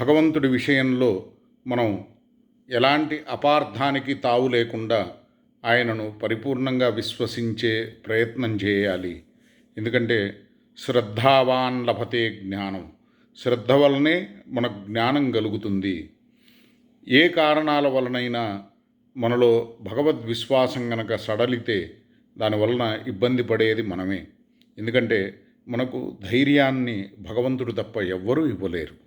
భగవంతుడి విషయంలో మనం ఎలాంటి అపార్థానికి తావు లేకుండా ఆయనను పరిపూర్ణంగా విశ్వసించే ప్రయత్నం చేయాలి. ఎందుకంటే శ్రద్ధావాన్ లభతే జ్ఞానం. శ్రద్ధ వలనే మనకు జ్ఞానం కలుగుతుంది. ఏ కారణాల వలనైనా మనలో భగవద్విశ్వాసం గనక సడలితే దానివలన ఇబ్బంది పడేది మనమే. ఎందుకంటే మనకు ధైర్యాన్ని భగవంతుడు తప్ప ఎవ్వరూ ఇవ్వలేరు.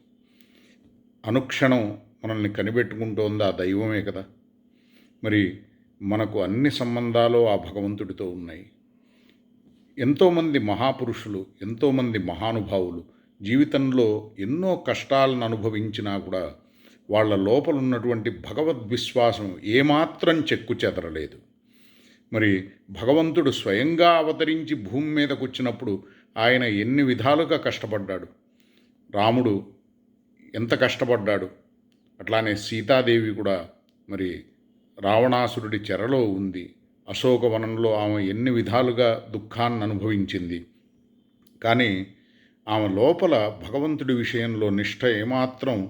అనుక్షణం మనల్ని కనిపెట్టుకుంటోంది ఆ దైవమే కదా. మరి మనకు అన్ని సంబంధాలు ఆ భగవంతుడితో ఉన్నాయి. ఎంతోమంది మహాపురుషులు ఎంతోమంది మహానుభావులు జీవితంలో ఎన్నో కష్టాలను అనుభవించినా కూడా వాళ్ళ లోపల ఉన్నటువంటి భగవద్విశ్వాసం ఏమాత్రం చెక్కు చెదరలేదు. మరి భగవంతుడు స్వయంగా అవతరించి భూమి మీదకు వచ్చినప్పుడు ఆయన ఎన్ని విధాలుగా కష్టపడ్డాడు. రాముడు ఎంత కష్టపడ్డాడు. అట్లానే సీతాదేవి కూడా మరి రావణాసురుడి చెరలో ఉంది. అశోకవనంలో ఆమె ఎన్ని విధాలుగా దుఃఖాన్ని అనుభవించింది. కానీ ఆమె లోపల భగవంతుడి విషయంలో నిష్ఠ ఏమాత్రం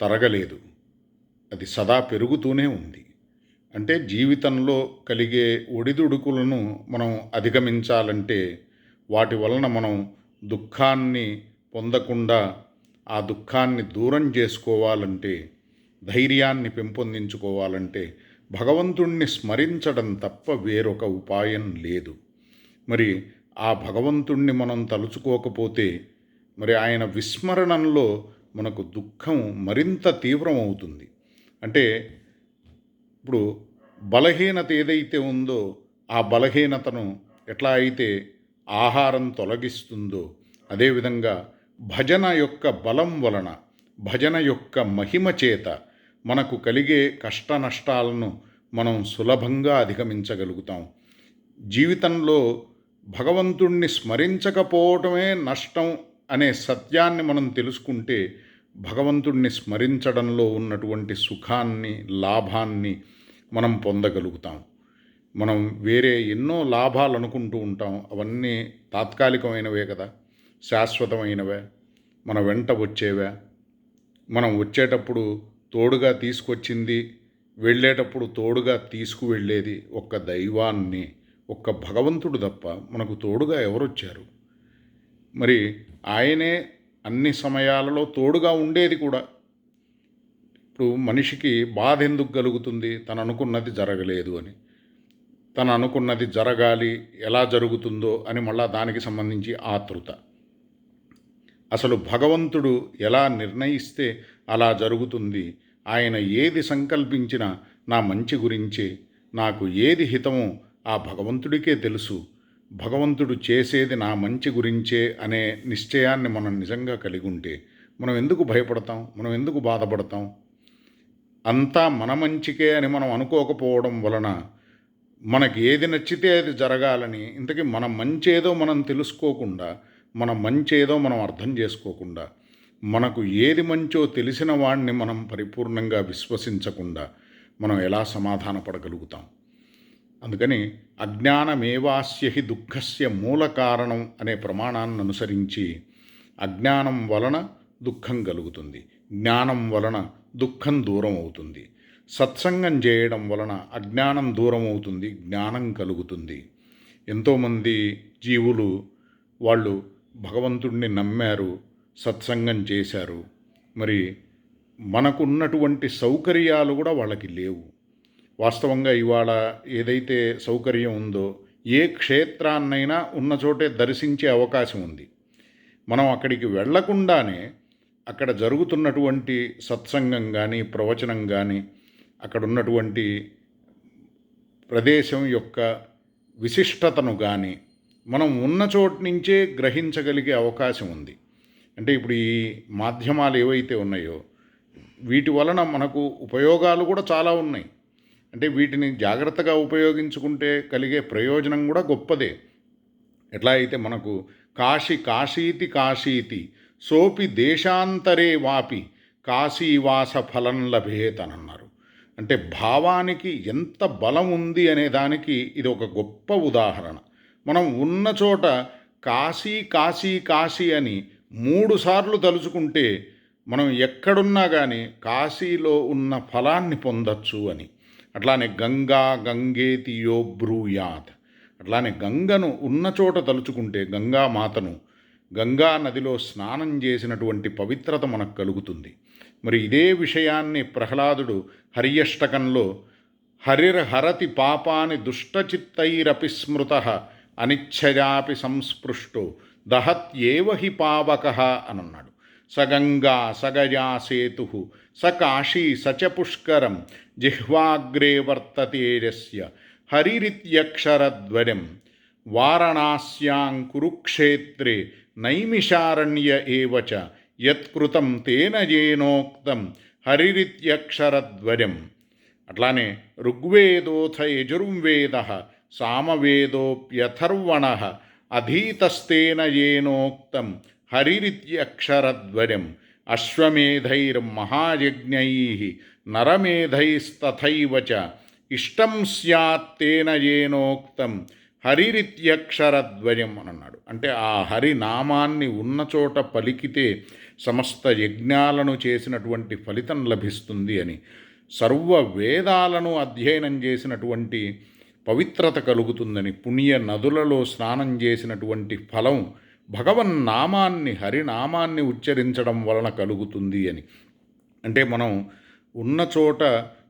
తరగలేదు. అది సదా పెరుగుతూనే ఉంది. అంటే జీవితంలో కలిగే ఒడిదుడుకులను మనం అధిగమించాలంటే వాటి వలన మనం దుఃఖాన్ని పొందకుండా ఆ దుఃఖాన్ని దూరం చేసుకోవాలంటే ధైర్యాన్ని పెంపొందించుకోవాలంటే భగవంతుణ్ణి స్మరించడం తప్ప వేరొక ఉపాయం లేదు. మరి ఆ భగవంతుణ్ణి మనం తలుచుకోకపోతే మరి ఆయన విస్మరణంలో మనకు దుఃఖం మరింత తీవ్రమవుతుంది. అంటే ఇప్పుడు బలహీనత ఏదైతే ఉందో ఆ బలహీనతను ఎట్లా అయితే ఆహారం తొలగిస్తుందో అదేవిధంగా భజన యొక్క బలం వలన భజన యొక్క మహిమ చేత మనకు కలిగే కష్ట నష్టాలను మనం సులభంగా అధిగమించగలుగుతాం. జీవితంలో భగవంతుణ్ణి స్మరించకపోవటమే నష్టం అనే సత్యాన్ని మనం తెలుసుకుంటే భగవంతుణ్ణి స్మరించడంలో ఉన్నటువంటి సుఖాన్ని లాభాన్ని మనం పొందగలుగుతాం. మనం వేరే ఎన్నో లాభాలు అనుకుంటూ ఉంటాం. అవన్నీ తాత్కాలికమైనవే కదా. శాశ్వతమైనవే మన వెంట వచ్చేవే. మనం వచ్చేటప్పుడు తోడుగా తీసుకొచ్చింది వెళ్ళేటప్పుడు తోడుగా తీసుకువెళ్ళేది ఒక్క దైవాన్ని ఒక్క భగవంతుడు తప్ప మనకు తోడుగా ఎవరొచ్చారు? మరి ఆయనే అన్ని సమయాలలో తోడుగా ఉండేది కూడా. ఇప్పుడు మనిషికి బాధ ఎందుకు కలుగుతుంది? తను అనుకున్నది జరగలేదు అని. తను అనుకున్నది జరగాలి ఎలా జరుగుతుందో అని మళ్ళా దానికి సంబంధించి ఆతృత. అసలు భగవంతుడు ఎలా నిర్ణయిస్తే అలా జరుగుతుంది? ఆయన ఏది సంకల్పించినా నా మంచి గురించే. నాకు ఏది హితమో ఆ భగవంతుడికే తెలుసు. భగవంతుడు చేసేది నా మంచి గురించే అనే నిశ్చయాన్ని మనం నిజంగా కలిగి ఉంటే మనం ఎందుకు భయపడతాం? మనం ఎందుకు బాధపడతాం? అంతా మన మంచికే అని మనం అనుకోకపోవడం వలన మనకి ఏది నచ్చితే అది జరగాలని ఇంతకీ మన మంచేదో మనం తెలుసుకోకుండా మన మంచేదో మనం అర్థం చేసుకోకుండా మనకు ఏది మంచో తెలిసిన వాడిని మనం పరిపూర్ణంగా విశ్వసించకుండా మనం ఎలా సమాధానపడగలుగుతాం? అందుకని అజ్ఞానమేవాస్యహి దుఃఖస్య మూల కారణం అనే ప్రమాణాన్ని అనుసరించి అజ్ఞానం వలన దుఃఖం కలుగుతుంది. జ్ఞానం వలన దుఃఖం దూరం అవుతుంది. సత్సంగం చేయడం వలన అజ్ఞానం దూరం అవుతుంది జ్ఞానం కలుగుతుంది. ఎంతోమంది జీవులు వాళ్ళు భగవంతుణ్ణి నమ్మారు సత్సంగం చేశారు. మరి మనకున్నటువంటి సౌకర్యాలు కూడా వాళ్ళకి లేవు. వాస్తవంగా ఇవాళ ఏదైతే సౌకర్యం ఉందో ఏ క్షేత్రాన్నైనా ఉన్న చోటే దర్శించే అవకాశం ఉంది. మనం అక్కడికి వెళ్ళకుండానే అక్కడ జరుగుతున్నటువంటి సత్సంగం కానీ ప్రవచనం కానీ అక్కడ ఉన్నటువంటి ప్రదేశం యొక్క విశిష్టతను కానీ మనం ఉన్న చోటు నుంచే గ్రహించగలిగే అవకాశం ఉంది. అంటే ఇప్పుడు ఈ మాధ్యమాలు ఏవైతే ఉన్నాయో వీటి వలన మనకు ఉపయోగాలు కూడా చాలా ఉన్నాయి. అంటే వీటిని జాగ్రత్తగా ఉపయోగించుకుంటే కలిగే ప్రయోజనం కూడా గొప్పదే. ఎట్లా అయితే మనకు కాశీ కాశీతి కాశీతి సోపి దేశాంతరే వాపి కాశీవాస ఫలం లభేత అని అన్నారు అంటే భావానికి ఎంత బలం ఉంది అనే దానికి ఇది ఒక గొప్ప ఉదాహరణ. మనం ఉన్న చోట కాశీ కాశీ కాశీ అని మూడుసార్లు తలుచుకుంటే మనం ఎక్కడున్నా కానీ కాశీలో ఉన్న ఫలాన్ని పొందొచ్చు అని. అట్లానే గంగా గంగేతి యో బ్రూయాత్. అట్లానే గంగను ఉన్న చోట తలుచుకుంటే గంగామాతను గంగా నదిలో స్నానం చేసినటువంటి పవిత్రత మనకు కలుగుతుంది. మరి ఇదే విషయాన్ని ప్రహ్లాదుడు హరియష్టకంలో హరిర్హరతి పాపాని దుష్టచిత్తైరపి స్మృత అనిచ్ఛయాపి సంస్పృష్టో దహత్యేవ హి పావక అనన్నాడు. సగంగా సగయా సేతు స కాశీ సచ పుష్కరం జిహ్వాగ్రే వర్తతేజస్య హరిరిత్యక్షరద్వయం వారణాస్యాం కురుక్షేత్రే నైమిషారణ్య ఏవ చ యత్కృతం తేన జేనోక్తం హరిరిత్యక్షరద్వయం అట్లానే ఋగ్వేదోథ యజుర్వేద సామవేదోప్యథర్వణ అధీతస్తేన ఏనోక్తం హరిరిత్యక్షరద్వయం అశ్వమేధైర్మహాయజ్ఞై నరమేధైస్తథైవ చ ఇష్టం స్యాత్తేన ఏనోక్తం హరిరిత్యక్షరద్వయం అని అన్నాడు అంటే ఆ హరినామాన్ని ఉన్న చోట పలికితే సమస్త యజ్ఞాలను చేసినటువంటి ఫలితం లభిస్తుంది అని. సర్వ వేదాలను అధ్యయనం చేసినటువంటి పవిత్రత కలుగుతుందని పుణ్య నదులలో స్నానం చేసినటువంటి ఫలం భగవన్నామాన్ని హరినామాన్ని ఉచ్చరించడం వలన కలుగుతుంది అని. అంటే మనం ఉన్న చోట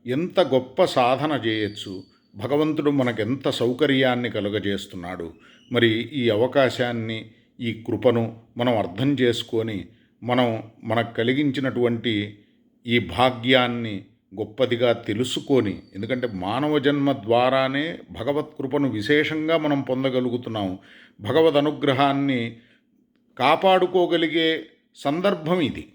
ఎంత గొప్ప సాధన చేయొచ్చు భగవంతుడు మనకెంత సౌకర్యాన్ని కలుగజేస్తున్నాడు మరి ఈ అవకాశాన్ని ఈ కృపను మనం అర్థం చేసుకొని మనం మనకు కలిగించినటువంటి ఈ భాగ్యాన్ని గొప్పదిగా తెలుసుకొని ఎందుకంటే మానవ జన్మ ద్వారానే భగవత్ కృపను విశేషంగా మనం పొందగలుగుతున్నాం భగవద్ అనుగ్రహాన్ని కాపాడుకోగలిగే సందర్భం ఇది.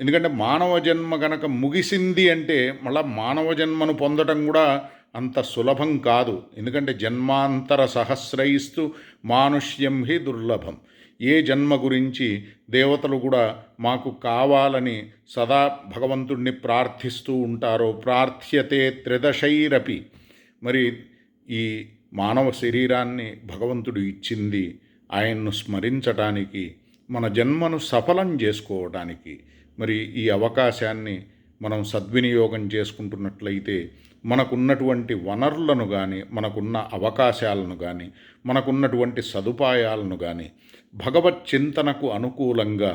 ఎందుకంటే మానవ జన్మ గనక ముగిసింది అంటే మళ్ళా మానవ జన్మను పొందడం కూడా అంత సులభం కాదు. ఎందుకంటే జన్మాంతర సహస్రయిస్తూ మానుష్యం హి దుర్లభం. ఏ జన్మ గురించి దేవతలు కూడా మాకు కావాలని సదా భగవంతుణ్ణి ప్రార్థిస్తూ ఉంటారో ప్రార్థ్యతే త్రిదశైరపి. మరి ఈ మానవ శరీరాన్ని భగవంతుడు ఇచ్చింది ఆయన్ను స్మరించటానికి మన జన్మను సఫలం చేసుకోవడానికి మరి ఈ అవకాశాన్ని మనం సద్వినియోగం చేసుకుంటున్నట్లయితే మనకున్నటువంటి వనరులను కానీ మనకున్న అవకాశాలను కానీ మనకున్నటువంటి సదుపాయాలను కానీ భగవత్ చింతనకు అనుకూలంగా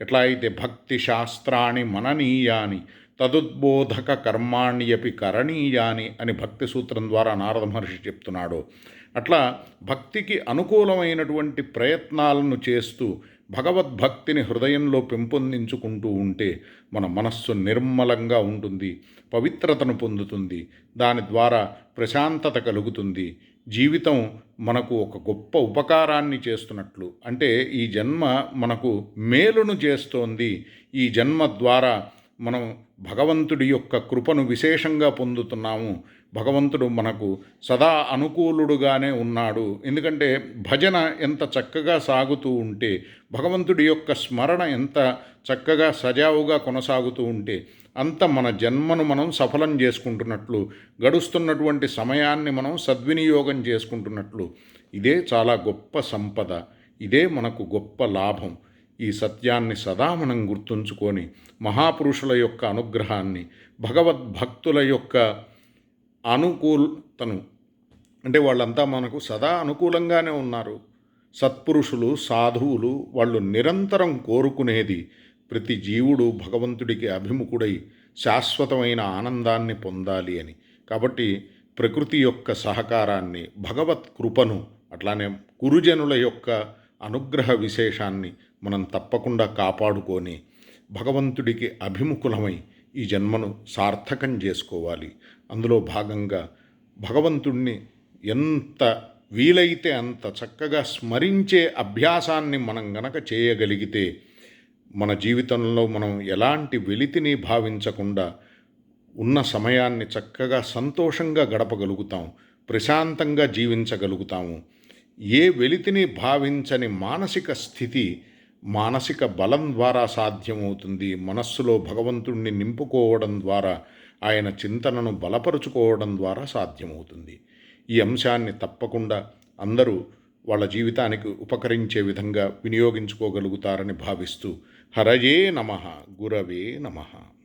ఎట్లా అయితే భక్తి శాస్త్రాన్ని మననీయాని తదుద్బోధక కర్మాణ్యపి కరణీయాని అని భక్తి సూత్రం ద్వారా నారద మహర్షి చెప్తున్నాడు. అట్లా భక్తికి అనుకూలమైనటువంటి ప్రయత్నాలను చేస్తూ భగవద్భక్తిని హృదయంలో పెంపొందించుకుంటూ ఉంటే మన మనస్సు నిర్మలంగా ఉంటుంది పవిత్రతను పొందుతుంది దాని ద్వారా ప్రశాంతత కలుగుతుంది జీవితం మనకు ఒక గొప్ప ఉపకారాన్ని చేస్తున్నట్లు. అంటే ఈ జన్మ మనకు మేలును చేస్తోంది. ఈ జన్మ ద్వారా మనం భగవంతుడి యొక్క కృపను విశేషంగా పొందుతున్నాము. భగవంతుడు మనకు సదా అనుకూలుడుగానే ఉన్నాడు. ఎందుకంటే భజన ఎంత చక్కగా సాగుతూ ఉంటే భగవంతుడి యొక్క స్మరణ ఎంత చక్కగా సజావుగా కొనసాగుతూ ఉంటే అంత మన జన్మను మనం సఫలం చేసుకుంటున్నట్లు గడుస్తున్నటువంటి సమయాన్ని మనం సద్వినియోగం చేసుకుంటున్నట్లు. ఇదే చాలా గొప్ప సంపద. ఇదే మనకు గొప్ప లాభం. ఈ సత్యాన్ని సదా మనం గుర్తుంచుకొని మహాపురుషుల యొక్క అనుగ్రహాన్ని భగవద్భక్తుల యొక్క అనుకూలతను అంటే వాళ్ళంతా మనకు సదా అనుకూలంగానే ఉన్నారు. సత్పురుషులు సాధువులు వాళ్ళు నిరంతరం కోరుకునేది ప్రతి జీవుడు భగవంతుడికి అభిముఖుడై శాశ్వతమైన ఆనందాన్ని పొందాలి అని. కాబట్టి ప్రకృతి యొక్క సహకారాన్ని భగవత్ కృపను అట్లానే గురుజనుల యొక్క అనుగ్రహ విశేషాన్ని మనం తప్పకుండా కాపాడుకొని భగవంతుడికి అభిముఖులమై ఈ జన్మను సార్థకం చేసుకోవాలి. అందులో భాగంగా భగవంతుణ్ణి ఎంత వీలైతే అంత చక్కగా స్మరించే అభ్యాసాన్ని మనం గనక చేయగలిగితే మన జీవితంలో మనం ఎలాంటి వెలితిని భావించకుండా ఉన్న సమయాన్ని చక్కగా సంతోషంగా గడపగలుగుతాం ప్రశాంతంగా జీవించగలుగుతాము. ఏ వెలితిని భావించని మానసిక స్థితి మానసిక బలం ద్వారా సాధ్యమవుతుంది. మనస్సులో భగవంతుణ్ణి నింపుకోవడం ద్వారా ఆయన చింతనను బలపరుచుకోవడం ద్వారా సాధ్యమవుతుంది. ఈ అంశాన్ని తప్పకుండా అందరూ వాళ్ళ జీవితానికి ఉపకరించే విధంగా వినియోగించుకోగలుగుతారని భావిస్తూ హరయే నమ గురవే నమః.